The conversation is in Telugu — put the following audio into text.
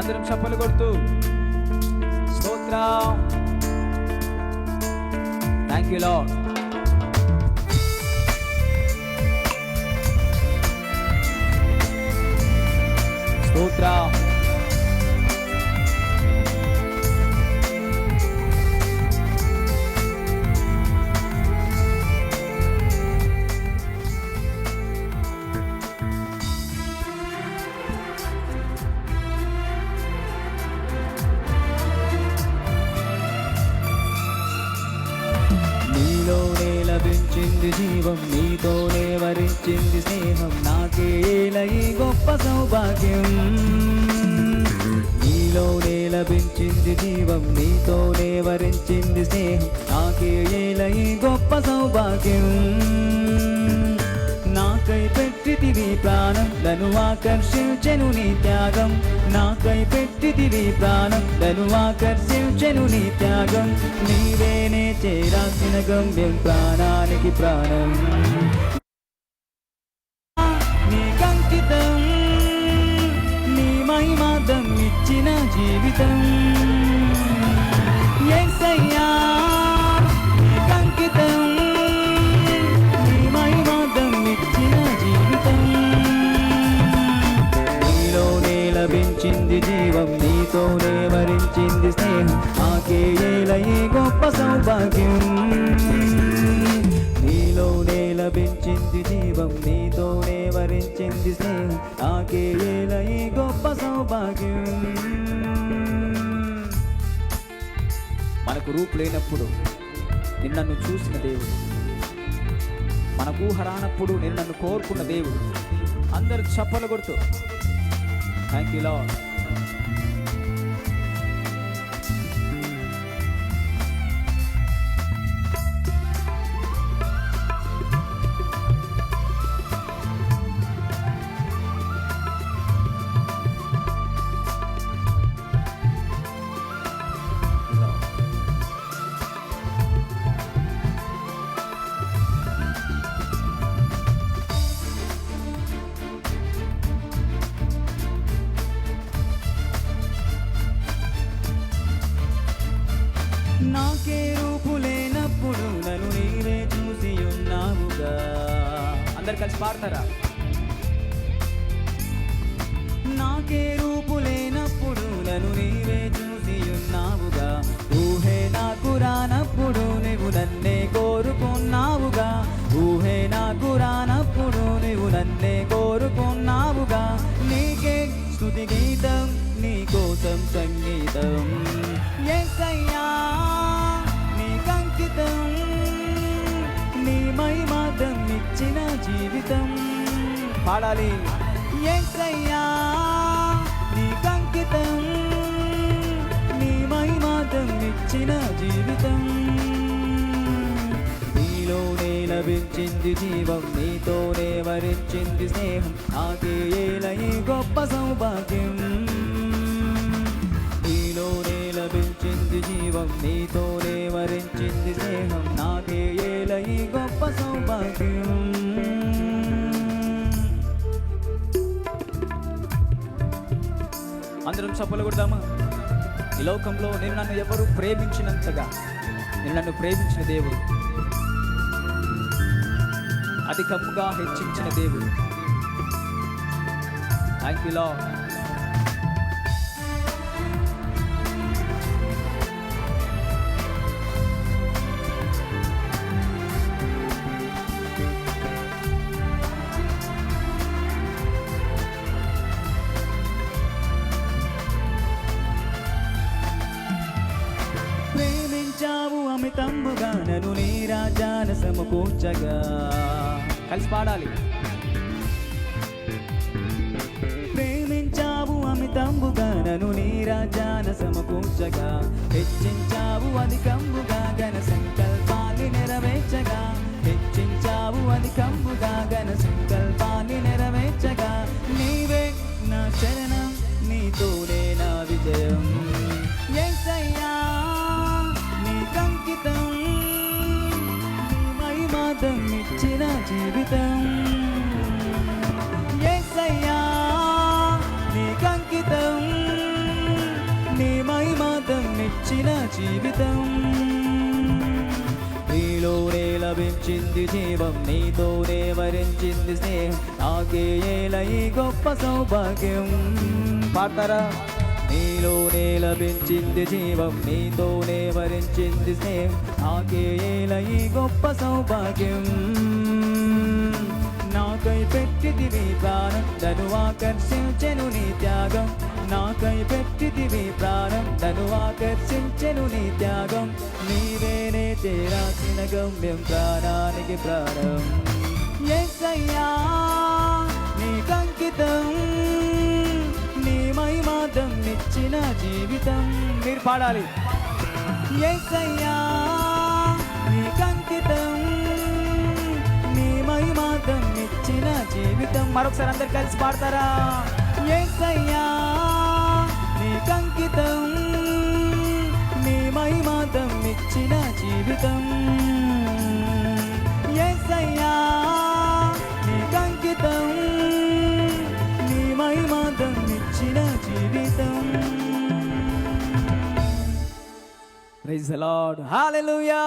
అందరం చప్పలు కొడుతూ స్తోత్రం. థ్యాంక్ యూ లాడ్ లభించింది జీవం నీతోనే వరించింది స్నేహం. నాకేల ఈ గొప్ప సౌభాగ్యం. నీలోనే లభించింది జీవం నీతోనే వరించింది స్నేహం. నాకేల ఈ గొప్ప సౌభాగ్యం. పెట్టితివి ప్రాణం. నన్ను ఆకర్షించెను నీ త్యాగం. నాకై పెట్టితివి ప్రాణం. నన్ను ఆకర్షించెను నీ త్యాగం. నీవేనే చేరాసిన గమ్యం ప్రాణానికి ప్రాణం. నీకంకితం నీ మహిమాదం ఇచ్చిన జీవితం. యేసయ్యా మనకు రూపు లేనప్పుడు నిన్ను నన్ను చూసిన దేవుడు. మనకు హరానప్పుడు నిన్నను నన్ను కోరుకున్న దేవుడు. అందరు చప్పలు కొడుతూ థ్యాంక్ యూ లాడ్ నాకే రూపు లేనప్పుడు నన్ను నీవే చూసి ఉన్నావుగా. అందరు కలిసి పాడతారా? నాకే రూపు లేనప్పుడు నన్ను నీవే చూసి ఉన్నావుగా. ఊహే నాకు రానప్పుడు నువ్వు నన్నే కోరుకున్నావుగా. ఊహే నాకు రానప్పుడు నువ్వు నన్నే కోరుకున్నావుగా. నీకే స్తుతి గీతం నీ కోసం సంగీతం. పాడాలి. యేసయ్యా నీకంకితం నీ మహిమాతం ఇచ్చిన జీవితం నీలోనే లభించింది జీవం నీతోనే వరించింది స్నేహం. నాకే ఏల గొప్ప సౌభాగ్యం. నీలోనే లభించింది జీవం నీతోనే వరించింది స్నేహం. నాకే ఏల గొప్ప సౌభాగ్యం. అందరం చప్పలు కొడదామా ఈ లోకంలో నేను నన్ను ఎవరు ప్రేమించినంతగా? నేను నన్ను ప్రేమించిన దేవుడు. అధికముగా హెచ్చించిన దేవుడు. థ్యాంక్ యూ లార్డ్ రాజాన సమకూర్చగా కలిసి పాడాలి. ప్రేమించావు అమితంబుగా నన్ను నీ రాజాన సమకూర్చగా. హెచ్చించావు అధికంబుగా గన సంకల్పాన్ని నెరవేర్చగా. హెచ్చించావు అధికంబుగా గన సంకల్పాన్ని నెరవేర్చగా. నీవే నా శరణం నీతోనే నా విజయం. జీవితం. నీలోనే లభించింది జీవం నీతోనే వరించింది స్నేహం. నాకే ఏల ఈ గొప్ప సౌభాగ్యం. పాడతారా? నీలోనే లభించింది జీవం నీతోనే వరించింది స్నేహం. నాకే ఏల ఈ గొప్ప సౌభాగ్యం. నాకై ప్రాణం నన్ను ఆకర్షించెను నీ త్యాగం. నాకై పెట్టిదివి ప్రాణం నన్ను ఆకర్షించెను నీ త్యాగం. నీవేనే చేరాసిన గమ్యం ప్రాణానికి ప్రాణం. ఎస్సయ్యా నీకంకితం నీ మహిమాదం ఇచ్చిన జీవితం. మీరు పాడాలి. ఎస్సయ్యా నీకంకితం జీవితం మరొకసారి అందరు కలిసి పాడతారా? ఎస్సయ్యా నీకంకితం నీ మహిమాతం ఇచ్చిన జీవితం. ఎస్సయ్యా నీకంకితం నీ మహిమాతం ఇచ్చిన జీవితం. ప్రైజ్ లార్డ్ హల్లెలూయా